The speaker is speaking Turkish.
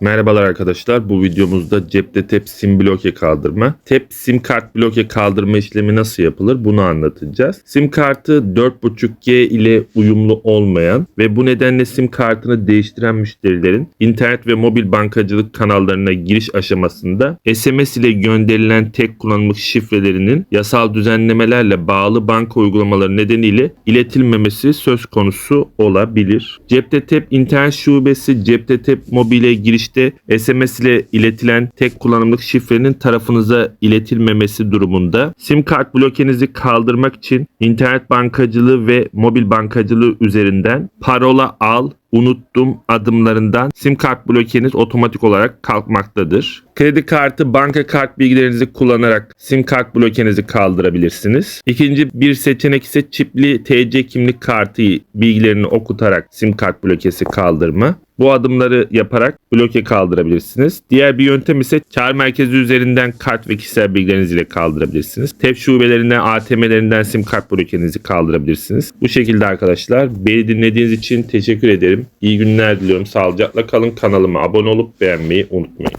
Merhabalar arkadaşlar. Bu videomuzda cepte tep sim bloke kaldırma, tep sim kart bloke kaldırma işlemi nasıl yapılır bunu anlatacağız. Sim kartı 4.5G ile uyumlu olmayan ve bu nedenle sim kartını değiştiren müşterilerin internet ve mobil bankacılık kanallarına giriş aşamasında SMS ile gönderilen tek kullanımlık şifrelerinin yasal düzenlemelerle bağlı banka uygulamaları nedeniyle iletilmemesi söz konusu olabilir. Cepte tep internet şubesi cepte tep mobile girişte SMS ile iletilen tek kullanımlık şifrenin tarafınıza iletilmemesi durumunda sim kart blokenizi kaldırmak için internet bankacılığı ve mobil bankacılığı üzerinden parola al unuttum adımlarından sim kart blokeniz otomatik olarak kalkmaktadır. Kredi kartı, banka kart bilgilerinizi kullanarak sim kart blokenizi kaldırabilirsiniz. İkinci bir seçenek ise çipli TC kimlik kartı bilgilerini okutarak sim kart blokesi kaldırma. Bu adımları yaparak bloke kaldırabilirsiniz. Diğer bir yöntem ise çağrı merkezi üzerinden kart ve kişisel bilgileriniz ile kaldırabilirsiniz. TEP şubelerinden, ATM'lerinden sim kart blokenizi kaldırabilirsiniz. Bu şekilde arkadaşlar. Beni dinlediğiniz için teşekkür ederim. İyi günler diliyorum. Sağlıcakla kalın. Kanalıma abone olup beğenmeyi unutmayın.